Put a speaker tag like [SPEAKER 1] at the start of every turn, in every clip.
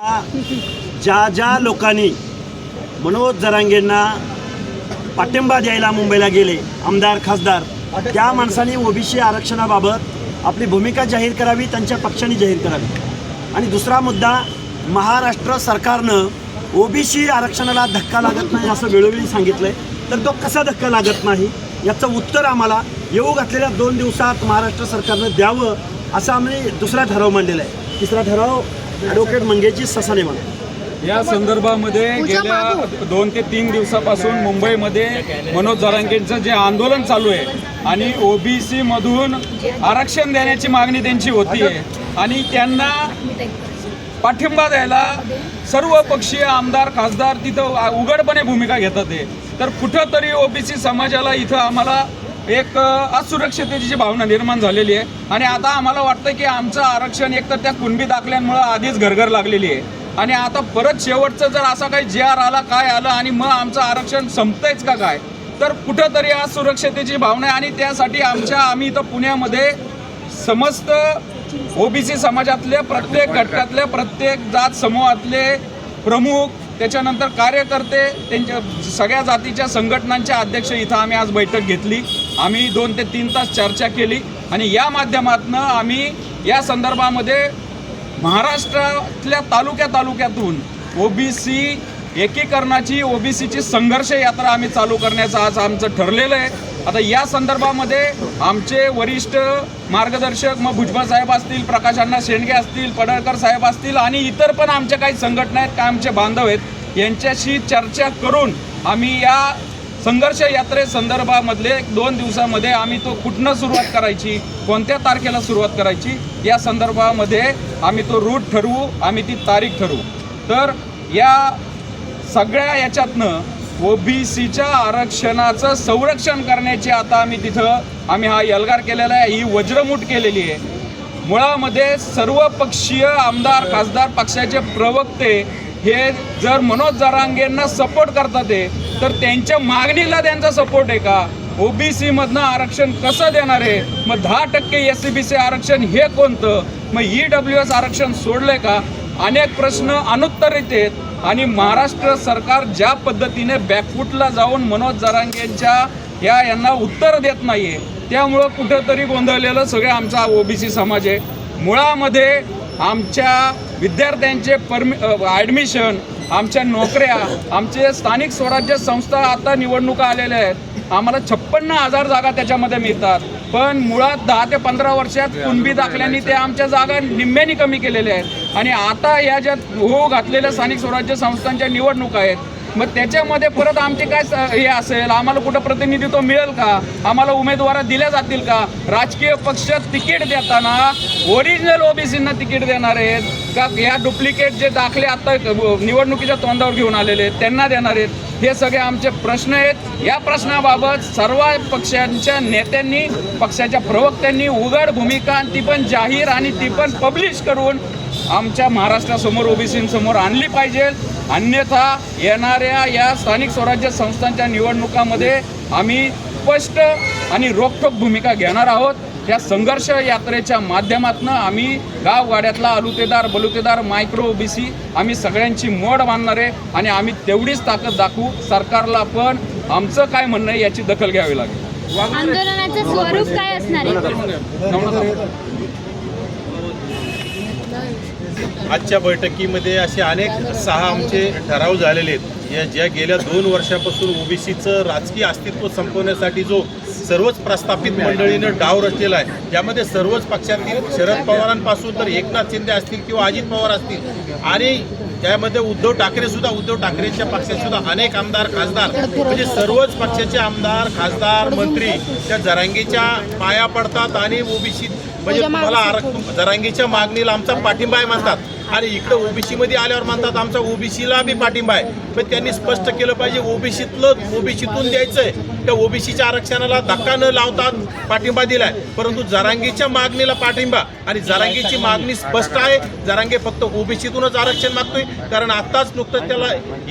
[SPEAKER 1] ज्या ज्या लोकांनी मनोज जरांगेंना पाठिंबा द्यायला मुंबईला गेले आमदार खासदार त्या माणसांनी ओबीसी आरक्षणाबाबत आपली भूमिका जाहीर करावी त्यांच्या पक्षाने जाहीर करावी. आणि दुसरा मुद्दा महाराष्ट्र सरकारनं ओबीसी आरक्षणाला धक्का लागत नाही असं वेळोवेळी सांगितलंय. तर तो कसा धक्का लागत नाही? याचं उत्तर आम्हाला येऊ घातलेल्या दोन दिवसात महाराष्ट्र सरकारनं द्यावं असं आम्ही दुसरा ठराव मांडलेला आहे. तिसरा ठराव ॲडव्होकेट मंगेशजी ससाने म्हणून
[SPEAKER 2] या संदर्भामध्ये गेल्या दोन ते तीन दिवसापासून मुंबईमध्ये मनोज जरांगेंचं जे आंदोलन चालू आहे आणि ओबीसी मधून आरक्षण देण्याची मागणी त्यांची होती आणि त्यांना पाठिंबा द्यायला सर्व पक्षीय आमदार खासदार तिथं उघडपणे भूमिका घेतात ते तर कुठंतरी ओबीसी समाजाला इथं आम्हाला एक अ, असुरक्षिततेची भावना निर्माण झालेली आहे. आणि आता आम्हाला वाटतं की आमचं आरक्षण एकतर त्या कुणबी दाखल्यांमुळं आधीच घरघर लागलेली आहे. आणि आता परत शेवटचं जर असा काही जे आर आला काय आलं आणि मग आमचं आरक्षण संपतंयच का काय? तर कुठंतरी असुरक्षतेची भावना आहे आणि त्यासाठी आमच्या आम्ही इथं पुण्यामध्ये समस्त ओबीसी समाजातले प्रत्येक घटकातल्या प्रत्येक जात समूहातले प्रमुख त्याच्यानंतर कार्यकर्ते त्यांच्या सगळ्या जातीच्या संघटनांच्या अध्यक्ष इथं आम्ही आज बैठक घेतली. आम्ही दोन ते तीन तास चर्चा केली आणि या माध्यमातून आम्ही या संदर्भामध्ये महाराष्ट्रातल्या तालुक्या तालुक्यातून ओबीसी एकीकरणाची ओबीसीची संघर्ष यात्रा आम्ही चालू करण्याचं आज आमचं ठरलेलं आहे. आता या संदर्भामध्ये आमचे वरिष्ठ मार्गदर्शक मग भुजबळ साहेब असतील प्रकाशांना शेंडगे असतील पडळकर साहेब असतील आणि इतर पण आमच्या काही संघटना आहेत काय आमचे बांधव आहेत यांच्याशी चर्चा करून आम्ही या संघर्ष यात्रे संदर्भामधले दोन दिवसामध्ये आम्ही तो कुठनं सुरुवात करायची कोणत्या तारखेला सुरुवात करायची या संदर्भामध्ये आम्ही तो रूट ठरवू आम्ही ती तारीख ठरवू. तर या सगळ्या याच्यातनं ओबीसीच्या आरक्षणाचं संरक्षण करण्याची आता आम्ही तिथं आम्ही हा यलगार केलेला आहे ही वज्रमूठ केलेली आहे. मुळामध्ये सर्वपक्षीय आमदार खासदार पक्षाचे प्रवक्ते हे जर मनोज जरांगेंना सपोर्ट करतात आहे तर त्यांच्या मागणीला त्यांचा सपोर्ट आहे का? ओबीसीमधनं आरक्षण कसं देणार आहे मग दहा टक्के एस सी बी सी आरक्षण हे कोणतं? मग ई डब्ल्यू एस आरक्षण सोडलं आहे का? अनेक प्रश्न अनुत्तरित आहेत आणि महाराष्ट्र सरकार ज्या पद्धतीने बॅकफूटला जाऊन मनोज जरांगेंच्या या यांना उत्तर देत नाही आहे त्यामुळं कुठंतरी गोंधळलेलं सगळं आमचा ओबीसी समाज आहे. मुळामध्ये आमच्या विद्यार्थ्यांचे परमि ॲडमिशन आमच्या नोकऱ्या आमचे स्थानिक स्वराज्य संस्था आता निवडणुका आलेल्या आहेत. आम्हाला छप्पन्न हजार जागा त्याच्यामध्ये मिळतात. पण मुळात दहा ते पंधरा वर्षात कुणबी दाखल्यांनी ते आमच्या जागा निम्म्यानी कमी केलेल्या आहेत. आणि आता या ज्या हो घातलेल्या स्थानिक स्वराज्य संस्थांच्या निवडणुका आहेत मग त्याच्यामध्ये परत आमचे काय स- हे असेल? आम्हाला कुठं प्रतिनिधित्व मिळेल का? आम्हाला उमेदवार दिल्या जातील का? राजकीय पक्ष तिकीट देताना ओरिजिनल ओबीसींना तिकीट देणार आहेत. का या डुप्लिकेट जे दाखले आता निवडणुकीच्या तोंडावर घेऊन आलेले आहेत त्यांना देणार आहेत हे सगळे आमचे प्रश्न आहेत. या प्रश्नाबाबत सर्व पक्षांच्या नेत्यांनी पक्षाच्या प्रवक्त्यांनी उघड भूमिका आणि ती पण जाहीर आणि ती पण पब्लिश करून आमच्या महाराष्ट्रासमोर ओबीसींसमोर आणली पाहिजे. अन्यथा येणाऱ्या या स्थानिक स्वराज्य संस्थांच्या निवडणुकामध्ये आम्ही स्पष्ट आणि रोखठोक भूमिका घेणार आहोत. या संघर्ष यात्रेच्या माध्यमातून आम्ही गावगाड्यातला अलुतेदार बलुतेदार मायक्रो ओबीसी आम्ही सगळ्यांची मोड बांधणार आहे आणि आम्ही तेवढीच ताकद दाखवू. सरकारला पण आमचं काय म्हणणं आहे याची दखल घ्यावी लागेल.
[SPEAKER 3] आंदोलनाचं स्वरूप काय असणार आहे?
[SPEAKER 4] आजच्या बैठकीमध्ये असे अनेक सहा आमचे ठराव झालेले आहेत. या ज्या गेल्या दोन वर्षापासून ओबीसीचं राजकीय अस्तित्व संपवण्यासाठी जो सर्वच प्रस्थापित मंडळीनं डाव रचलेला आहे. यामध्ये सर्वच पक्षातील शरद पवारांपासून तर एकनाथ शिंदे असतील किंवा अजित पवार असतील आणि त्यामध्ये उद्धव ठाकरे सुद्धा उद्धव ठाकरेंच्या पक्षात सुद्धा अनेक आमदार खासदार. म्हणजे सर्वच पक्षाचे आमदार खासदार मंत्री त्या जरांगीच्या पाया पडतात आणि ओबीसी म्हणजे तुम्हाला आरक्षण जरांगीच्या मागणीला आमचा पाठिंबा आहे म्हणतात. आणि इकडे ओबीसी मध्ये आल्यावर म्हणतात आमचा ओबीसीला बी पाठिंबा आहे. पण त्यांनी स्पष्ट केलं पाहिजे ओबीसीतलं ओबीसीतून द्यायचंय. त्या ओबीसीच्या आरक्षणाला धक्का न लावता पाठिंबा दिलाय. परंतु जरांगीच्या मागणीला पाठिंबा आणि जरांगीची मागणी स्पष्ट आहे. जरांगे फक्त ओबीसीतूनच आरक्षण मागतोय. कारण आताच नुकतंच त्याला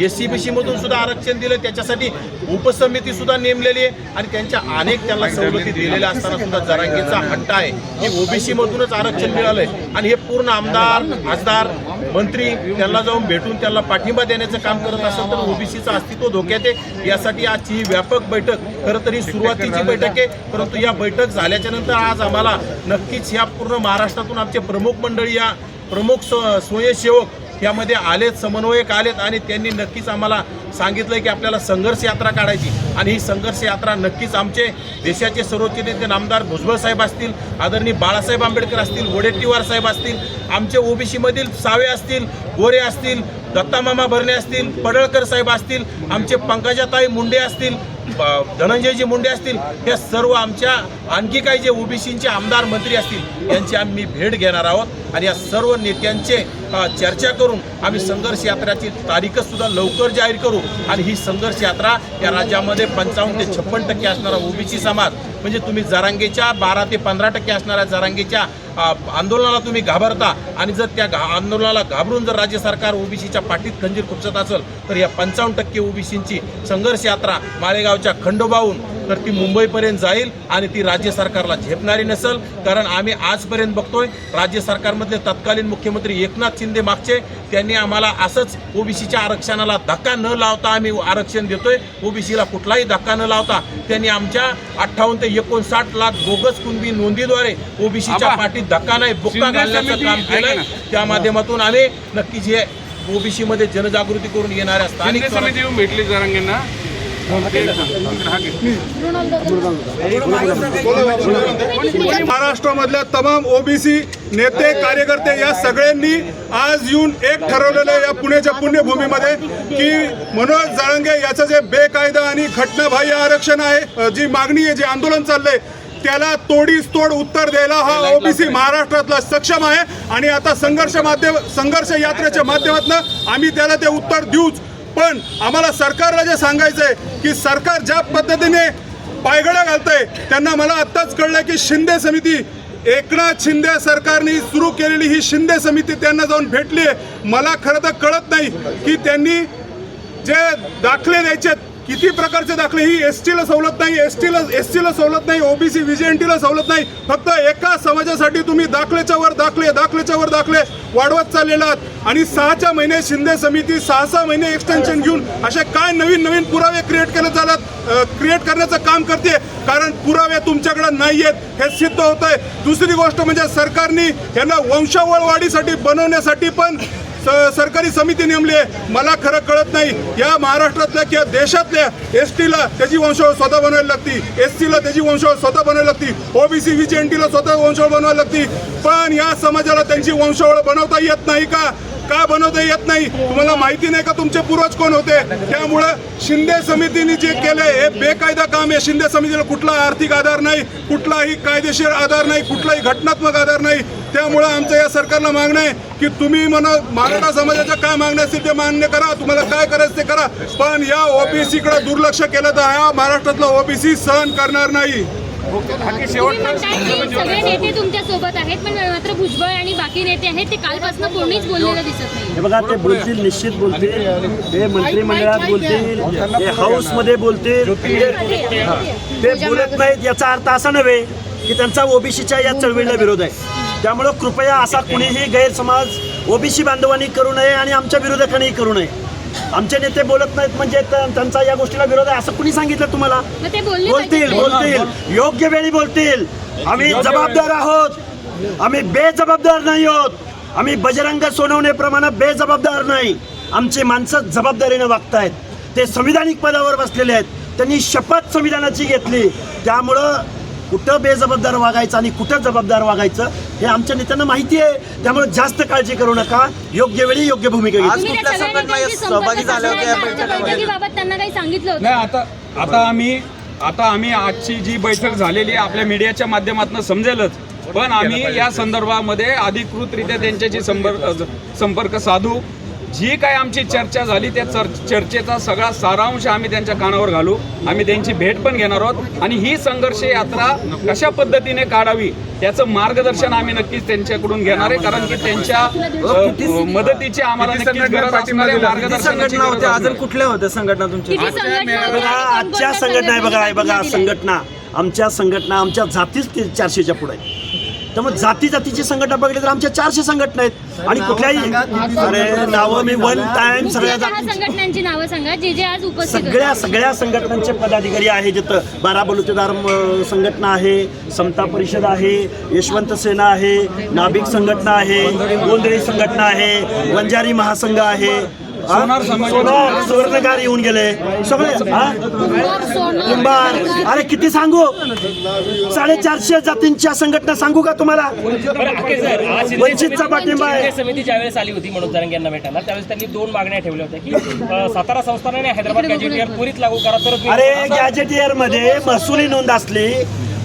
[SPEAKER 4] एस सी बी सीमधून सुद्धा आरक्षण दिलं. त्याच्यासाठी उपसमिती सुद्धा नेमलेली आहे. आणि त्यांच्या अनेक त्यांना सवलती दिलेल्या असताना सुद्धा जरांगीचा हट्ट आहे. की ओबीसी मधूनच आरक्षण मिळालंय. आणि हे पूर्ण आमदार खासदार मंत्री त्यांना जाऊन भेटून त्यांना पाठिंबा देण्याचं काम करत असेल तर ओबीसीचं अस्तित्व धोक्यात आहे. यासाठी आजची ही व्यापक बैठक खरं तर ही सुरुवातीची बैठक आहे परंतु या बैठक झाल्याच्यानंतर आज आम्हाला नक्कीच या पूर्ण महाराष्ट्रातून आमचे प्रमुख मंडळी या प्रमुख स्व स्वयंसेवक यामध्ये आलेत समन्वयक आलेत आणि त्यांनी नक्कीच आम्हाला सांगितलं की आपल्याला संघर्ष यात्रा काढायची. आणि ही संघर्ष यात्रा नक्कीच आमचे देशाचे सर्वोच्च नेते नामदार भुजबळ साहेब असतील आदरणीय बाळासाहेब आंबेडकर असतील वडेट्टीवार साहेब असतील आमचे ओबीसीमधील सावे असतील गोरे असतील दत्तामामा भरणे असतील पडळकर साहेब असतील आमचे पंकजाताई मुंडे असतील धनंजयजी मुंडे असतील हे सर्व आमच्या आणखी काही जे ओबीसींचे आमदार मंत्री असतील यांची आम्ही भेट घेणार आहोत. आणि या सर्व नेत्यांचे चर्चा करून आम्ही संघर्ष यात्राची तारीखसुद्धा लवकर जाहीर करू. आणि ही संघर्ष यात्रा या राज्यामध्ये पंचावन्न ते छप्पन टक्के असणारा ओबीसी समाज म्हणजे तुम्ही जरांगेच्या बारा ते पंधरा टक्के असणाऱ्या जरांगेच्या आंदोलनाला तुम्ही घाबरता. आणि जर त्या घा आंदोलनाला घाबरून जर राज्य सरकार ओबीसीच्या पाठीत खंजीर खुपसत असेल तर या पंचावन्न टक्के ओबीसींची संघर्ष यात्रा माळेगावच्या खंडोबाहून तर ती मुंबईपर्यंत जाईल आणि ती राज्य सरकारला झेपणारी नसेल. कारण आम्ही आजपर्यंत बघतोय राज्य सरकारमधले तत्कालीन मुख्यमंत्री एकनाथ शिंदे मागचे. त्यांनी आम्हाला असंच ओबीसीच्या आरक्षणाला धक्का न लावता आम्ही आरक्षण देतोय. ओबीसीला कुठलाही धक्का न लावता त्यांनी आमच्या अठ्ठावन्न ते एकोणसाठ लाख बोगस कुणबी नोंदीद्वारे ओबीसीच्या पाठीत धक्का नाही बुक्का घालण्याचं काम केलंय. त्या माध्यमातून आम्ही नक्कीच हे ओबीसी मध्ये जनजागृती करून येणाऱ्या स्थानिक
[SPEAKER 2] समिती भेटली जरांगेंना.
[SPEAKER 5] महाराष्ट्रामधल्या तमाम ओबीसी नेते कार्यकर्ते या सगळ्यांनी आज येऊन एक ठरवलेलं आहे या पुण्याच्या पुण्यभूमीमध्ये की मनोज जाळंगे याचं जे बेकायदा आणि घटनाबाह्य आरक्षण आहे जी मागणी आहे जे आंदोलन चाललंय त्याला तोडीस तोड उत्तर द्यायला हा ओबीसी महाराष्ट्रातला सक्षम आहे. आणि आता संघर्ष माध्यम संघर्ष यात्रेच्या माध्यमातून आम्ही त्याला ते उत्तर देऊच. पण आम्हाला सरकारला जे सांगायचं आहे की सरकार ज्या पद्धतीने पायगडा घालतंय त्यांना मला आत्ताच कळलं की शिंदे समिती एकनाथ शिंदे सरकारने सुरू केलेली ही शिंदे समिती त्यांना जाऊन भेटली आहे मला खरं तर कळत नाही की त्यांनी जे दाखले द्यायचे किती प्रकारचे दाखले? ही एस टीला सवलत नाही एस टीला एस टीला सवलत नाही ओबीसी व्हीजेएनटीला सवलत नाही. फक्त एका समाजासाठी तुम्ही दाखलेच्या वर दाखले दाखलेच्या वर दाखले वाढवत चाललेला आहात. आणि सहाच्या महिने शिंदे समिती सहा सहा महिने एक्सटेन्शन घेऊन असे काय नवीन नवीन पुरावे क्रिएट केले जातात क्रिएट करण्याचं काम करते. कारण पुरावे तुमच्याकडे नाही आहेत हे सिद्ध होत आहे दुसरी गोष्ट म्हणजे सरकारने यांना वंशावळ वाढीसाठी बनवण्यासाठी पण स- सरकारी समिती नेमली आहे. मला खरं कळत नाही. या महाराष्ट्रातल्या किंवा देशातल्या एस टीला त्याची वंशावळ स्वतः बनवायला लागती. एस टीला त्याची वंशावळ स्वतः बनवायला लागती. ओबीसी टीला स्वतः वंशावळ बनवायला लागती. पण या समाजाला त्यांची वंशावळ बनवता येत नाही का? का बनवता येत नाही? तुम्हाला माहिती नाही का तुमचे पूर्वज कोण होते? त्यामुळं शिंदे समितीने जे केले हे बेकायदा काम आहे. शिंदे समितीला कुठला आर्थिक आधार नाही कुठलाही कायदेशीर आधार नाही कुठलाही घटनात्मक आधार नाही. त्यामुळं आमचं या सरकारला मागणं आहे की तुम्ही म्हणा मराठा समाजाच्या काय मागण्या असतील ते मान्य करा. तुम्हाला काय करायचं ते करा. पण या ओबीसीकडे दुर्लक्ष केलं तर हा महाराष्ट्रातला ओबीसी सहन करणार नाही.
[SPEAKER 3] तुम्ही म्हणताय की सगळे नेते तुमच्यासोबत आहेत पण मात्र भुजबळ आणि बाकी नेते आहेत ते कालपासून कोणीच बोललेलं दिसत नाही.
[SPEAKER 1] हे बघा ते बोलतील निश्चित बोलतील. ते मंत्रिमंडळात बोलतील ते हाऊसमध्ये बोलतील. ते हा. ते बोलत नाहीत याचा अर्थ असा नव्हे की त्यांचा ओबीसीच्या या चळवळीला विरोध आहे. त्यामुळं कृपया असा कुणीही गैरसमाज ओबीसी बांधवांनी करू नये आणि आमच्या विरोधकांनी करू नये. आमचे नेते बोलत नाहीत म्हणजे त्यांचा या गोष्टीला विरोध आहे असं कुणी सांगितलं तुम्हाला? बोलतील. बोलतील. योग्य वेळी बोलतील. आम्ही जबाबदार आहोत. आम्ही बेजबाबदार नाही आहोत. आम्ही बजरंग सोनवणेप्रमाणे बेजबाबदार नाही. आमची माणसं जबाबदारीने वागतायत. ते संविधानिक पदावर बसलेले आहेत. त्यांनी शपथ संविधानाची घेतली. त्यामुळं कुठं बेजबाबदार वागायचं आणि कुठं जबाबदार वागायचं हे आमच्या नेत्यांना माहिती आहे. त्यामुळे जास्त काळजी करू नका. योग्य वेळी योग्य भूमिका घ्या
[SPEAKER 3] तुम्ही त्या सगळ्या नेत्यांशी संपर्क साधलाय का? आजच्या बैठकीबाबत त्यांना काही सांगितलं होतं.
[SPEAKER 2] नाही आता आता आम्ही आता आम्ही आजची जी बैठक झालेली आहे आपल्या मीडियाच्या माध्यमातून समजेलच. पण आम्ही या संदर्भामध्ये अधिकृतरित्या त्यांच्याशी संपर्क संपर्क साधू. जी काय आमची चर्चा झाली त्या चर चर्चेचा सगळा सारांश आम्ही त्यांच्या कानावर घालू. आम्ही त्यांची भेट पण घेणार आहोत. आणि ही संघर्ष यात्रा कशा पद्धतीने काढावी त्याचं मार्गदर्शन आम्ही नक्कीच त्यांच्याकडून घेणार आहे. कारण की त्यांच्या मदतीची आम्हाला नक्कीच गरज असणार आहे. मार्गदर्शनाची
[SPEAKER 6] संघटना होत्या?
[SPEAKER 2] आहे.
[SPEAKER 6] अजून कुठल्या होत्या संघटना तुमच्या?
[SPEAKER 1] बघा? आजच्या संघटना आहे बघा हे बघा? संघटना आमच्या संघटना आमच्या जातीच चारशेच्या पुढे आहे. तर मग जाती जातीची संघटना बघितली तर आमच्या चारशे संघटना आहेत आणि कुठल्याही अरे नावं मी वन टाइम सगळ्या
[SPEAKER 3] संघटनांची नावं सांगा जे जे आज उपस्थित होते.
[SPEAKER 1] सगळ्या सगळ्या संघटनांचे पदाधिकारी आहे जिथं बारा बलुतेदार संघटना आहे समता परिषद आहे यशवंत सेना आहे नाभिक संघटना आहे गोंधळी संघटना आहे वंजारी महासंघ आहे?
[SPEAKER 2] सोनार समाज-
[SPEAKER 1] सोनार. सुवर्णकार येऊन गेले. सगळे हा? कुंभार अरे किती सांगू? साडेचारशे जातींच्या संघटना सांगू का तुम्हाला? वंचितचा
[SPEAKER 6] समिती-
[SPEAKER 1] पाठिंबा आहे.
[SPEAKER 6] शिंदे समिती ज्यावेळेस आली होती मनोज जरंगे यांना भेटायला त्यावेळेस त्यांनी दोन मागण्या ठेवल्या होत्या की सातारा संस्थानाने हैदराबाद गॅजेटियर त्वरित लागू करा तरच मी-
[SPEAKER 1] अरे गॅजेटियरमध्ये महसुली नोंद असली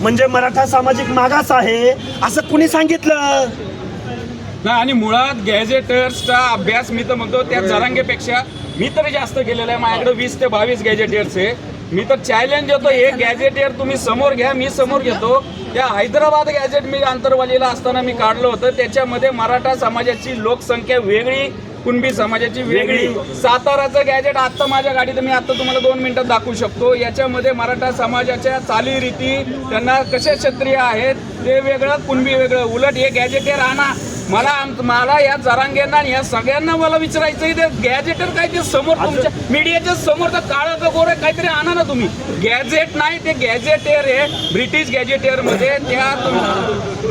[SPEAKER 1] म्हणजे मराठा सामाजिक मागास आहे असं कुणी सांगितलं?
[SPEAKER 2] नाही आणि मुळात गॅजेटर्सचा अभ्यास मी तर म्हणतो त्या जरांगेपेक्षा मी तरी जास्त केलेला आहे. माझ्याकडे वीस ते बावीस गॅजेटियर्स आहे. मी तर चॅलेंज देतो हे गॅजेटियर तुम्ही समोर घ्या मी समोर घेतो. त्या हैदराबाद गॅजेट मी आंतरवालीला असताना मी काढलं होतं. त्याच्यामध्ये मराठा समाजाची लोकसंख्या वेगळी कुणबी समाजाची वेगळी. साताराचं गॅजेट आत्ता माझ्या गाडीत मी आत्ता तुम्हाला दोन मिनिटात दाखवू शकतो. याच्यामध्ये मराठा समाजाच्या चालीरीती त्यांना कसे क्षत्रिय आहेत ते वेगळं कुणबी वेगळं. उलट हे गॅजेटेर आणा मला मला या जरांगेंना आणि या सगळ्यांना मला विचारायचं ते गॅजेटर काय ते समोर तुमच्या मीडियाच्या समोर तर काळं का गोरं काहीतरी आणा ना तुम्ही. गॅजेट नाही ते गॅजेटेर आहे. ब्रिटिश गॅजेटेअरमध्ये त्या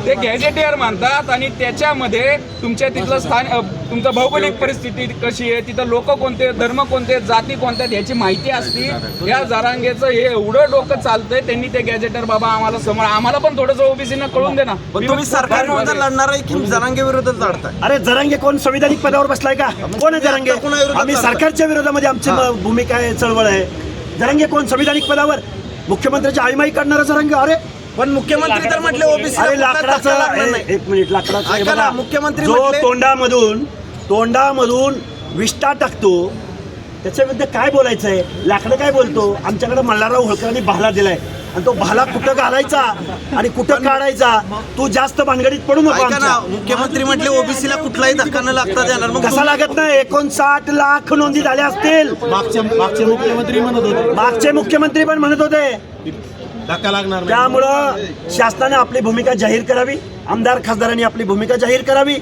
[SPEAKER 2] ते गॅजेटेअर मानतात आणि त्याच्यामध्ये तुमच्या तिथलं स्थान तुमचं भौगोलिक परिस्थिती कशी आहे? तिथं लोक कोणते धर्म कोणते जाती कोणत्या आहेत? याची माहिती असती. या जरांगेचं हे एवढं डोकं चालतंय त्यांनी ते गॅजेटर बाबा आम्हाला समोर आम्हाला पण थोडंसं ओबीसीना कळून दे ना.
[SPEAKER 7] पण तुम्ही सरकार लढणार आहे की जरांगे विरोधात लढताय?
[SPEAKER 1] अरे जरांगे कोण संविधानिक पदावर बसलाय का? कोण आहे जरांगे? आम्ही? सरकारच्या विरोधामध्ये आमची म- भूमिका आहे चळवळ आहे. जरांगे कोण संविधानिक पदावर? मुख्यमंत्र्याची आईमाई काढणारा जरांगे? अरे
[SPEAKER 7] पण मुख्यमंत्री तर म्हटले ओबीसी
[SPEAKER 1] लाकडाचं एक मिनिट लाकडाचं हे
[SPEAKER 7] मुख्यमंत्री
[SPEAKER 1] जो तोंडामधून तोंडामधून विष्टा टाकतो. त्याच्याविरुद्ध काय बोलायचं आहे लाकडं काय बोलतो? आमच्याकडे मल्हारराव होळकरांनी भाला दिलाय. आणि तो भाला कुठं घालायचा आणि कुठं काढायचा तू जास्त भानगडीत पडू नको
[SPEAKER 7] ऐका ना
[SPEAKER 1] आमच्या.
[SPEAKER 7] मुख्यमंत्री म्हटले ओबीसीला कुठलाही धक्का न लागता देणार. मग
[SPEAKER 1] कसा लागत नाही? एकोणसाठ लाख नोंदी झाल्या असतील.
[SPEAKER 4] मागचे मागचे मुख्यमंत्री म्हणत होते.
[SPEAKER 1] मागचे मुख्यमंत्री पण म्हणत होते.
[SPEAKER 4] धक्का लागणार नाही.
[SPEAKER 1] त्यामुळं शासनाने आपली भूमिका जाहीर करावी. आमदार खासदारांनी आपली भूमिका जाहीर करावी.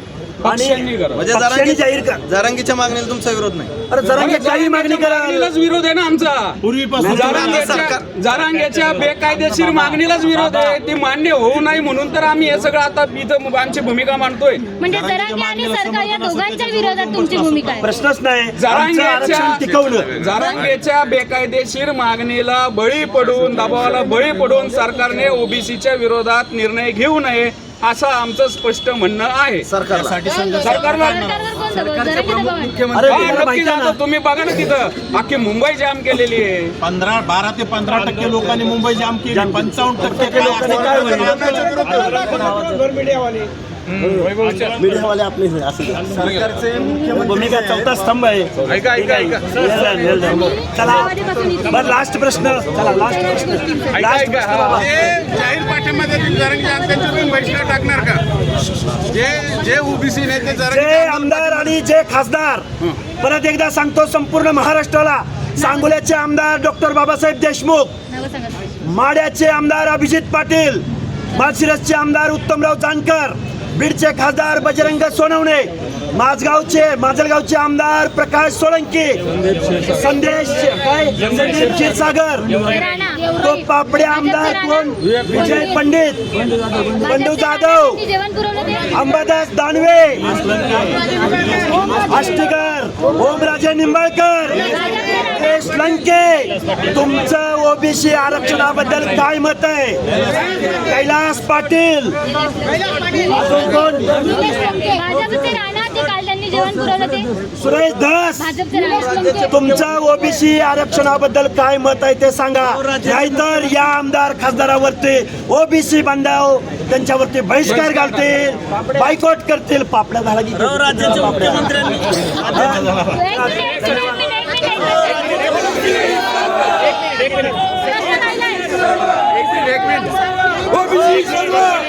[SPEAKER 2] करावी.
[SPEAKER 7] म्हणजे
[SPEAKER 1] पक्षांनी जाहीर कर.
[SPEAKER 7] जरांगीच्या मागणीला तुमचा विरोध नाही.
[SPEAKER 1] अरे जरांगे काही मागणी करा.
[SPEAKER 2] मागणीलाच विरोध आहे ना आमचा
[SPEAKER 4] पूर्वीपासून
[SPEAKER 7] सरकार-
[SPEAKER 2] जारांगेच्या बेकायदेशीर मागणीलाच विरोध आहे. ती मान्य होऊ नाही म्हणून तर आम्ही हे सगळं आता इथं आमची भूमिका मांडतोय.
[SPEAKER 3] म्हणजे जरांगे आणि सरकार या दोघांच्या विरोधात तुमची भूमिका आहे.
[SPEAKER 1] प्रश्नच नाही. आमचं आरक्षण टिकवलं.
[SPEAKER 2] जारांगेच्या बेकायदेशीर मागणीला बळी पडून दबावाला बळी पडून सरकारने ओबीसीच्या विरोधात निर्णय घेऊ नये. असं आमचं स्पष्ट म्हणणं आहे.
[SPEAKER 7] सरकारला.
[SPEAKER 2] सरकारला नक्की जातो तुम्ही बघा ना तिथं. अख्खी मुंबई जाम केलेली आहे.
[SPEAKER 4] पंधरा बारा ते पंधरा टक्के लोकांनी मुंबई जाम केली. पंचावन्न टक्के
[SPEAKER 1] लोकांनी? मीडियावाले आपले. सरकारचे भूमिका चौथा स्तंभ आहे.
[SPEAKER 2] ऐका ऐका ऐका.
[SPEAKER 1] चला. बरं लास्ट प्रश्न. चला लास्ट प्रश्न. लास्ट
[SPEAKER 2] ऐका
[SPEAKER 1] प्रश्न
[SPEAKER 2] हा.
[SPEAKER 1] बाबा.
[SPEAKER 8] जाहीर पाठिंबा देतील जरांगे त्यांच्या तुम्ही बहिष्कार टाकणार का? जे जे ओबीसी नेते
[SPEAKER 1] जे
[SPEAKER 8] जरांगे
[SPEAKER 1] आमदार आणि जे खासदार परत एकदा सांगतो संपूर्ण महाराष्ट्राला सांगोल्याचे आमदार डॉक्टर बाबासाहेब देशमुख माड्याचे आमदार अभिजित पाटील माळशिरसचे आमदार उत्तमराव जानकर बीडचे खासदार बजरंग सोनवणे माझगावचे माजलगावचे आमदार प्रकाश सोळंकी संदेश काय? संदीप क्षीरसागर तो पापडे आमदार कोण? विजय पंडित. बंडू जाधव. अंबादास दानवे. आष्टीकर. ओमराजे निंबाळकर. लंके. तुमचं ओबीसी आरक्षणाबद्दल काय मत आहे? कैलास पाटील. अजून कोण?
[SPEAKER 3] जेवण पुरवलं ते
[SPEAKER 1] सुरेश धस
[SPEAKER 3] भाजपचे
[SPEAKER 1] तुमचं ओबीसी आरक्षणाबद्दल काय मत आहे ते सांगा. नाहीतर या आमदार खासदारावरती ओबीसी बांधव त्यांच्यावरती बहिष्कार घालतील बायकॉट करतील पापड्या झाला की
[SPEAKER 7] राज्याच्या
[SPEAKER 1] पापड्या.
[SPEAKER 7] मुख्यमंत्र्यांनी
[SPEAKER 3] एक मिनिट, एक मिनिट, एक एक
[SPEAKER 1] सर्व